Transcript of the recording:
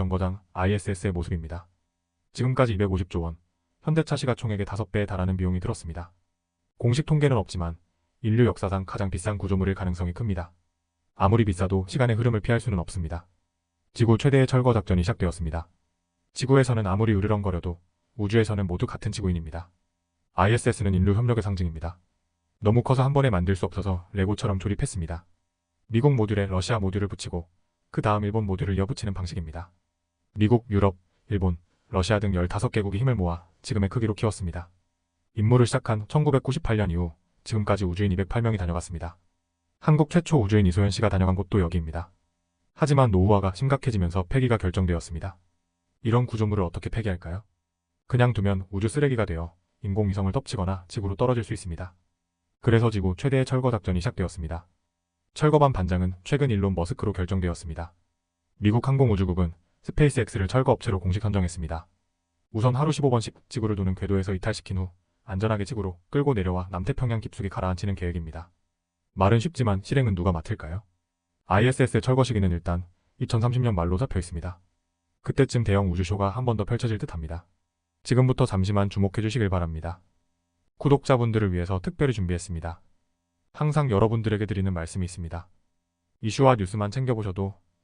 정거장 ISS의 모습입니다. 지금까지 250조 원, 현대차 시가 총액의 5배에 달하는 비용이 들었습니다. 공식 통계는 없지만 인류 역사상 가장 비싼 구조물일 가능성이 큽니다. 아무리 비싸도 시간의 흐름을 피할 수는 없습니다. 지구 최대의 철거 작전이 시작되었습니다. 지구에서는 아무리 으르렁거려도 우주에서는 모두 같은 지구인입니다. ISS는 인류 협력의 상징입니다. 너무 커서 한 번에 만들 수 없어서 레고처럼 조립했습니다. 미국 모듈에 러시아 모듈을 붙이고 그 다음 일본 모듈을 이어붙이는 방식입니다. 미국, 유럽, 일본, 러시아 등 15개국이 힘을 모아 지금의 크기로 키웠습니다. 임무를 시작한 1998년 이후 지금까지 우주인 208명이 다녀갔습니다. 한국 최초 우주인 이소연 씨가 다녀간 곳도 여기입니다. 하지만 노후화가 심각해지면서 폐기가 결정되었습니다. 이런 구조물을 어떻게 폐기할까요? 그냥 두면 우주 쓰레기가 되어 인공위성을 덮치거나 지구로 떨어질 수 있습니다. 그래서 지구 최대의 철거 작전이 시작되었습니다. 철거반 반장은 최근 일론 머스크로 결정되었습니다. 미국 항공우주국은 스페이스X를 철거 업체로 공식 선정했습니다. 우선 하루 15번씩 지구를 도는 궤도에서 이탈시킨 후 안전하게 지구로 끌고 내려와 남태평양 깊숙이 가라앉히는 계획입니다. 말은 쉽지만 실행은 누가 맡을까요? ISS의 철거 시기는 일단 2030년 말로 잡혀 있습니다. 그때쯤 대형 우주쇼가 한 번 더 펼쳐질 듯 합니다. 지금부터 잠시만 주목해 주시길 바랍니다. 구독자분들을 위해서 특별히 준비했습니다. 항상 여러분들에게 드리는 말씀이 있습니다. 이슈와 뉴스만 챙겨보셔도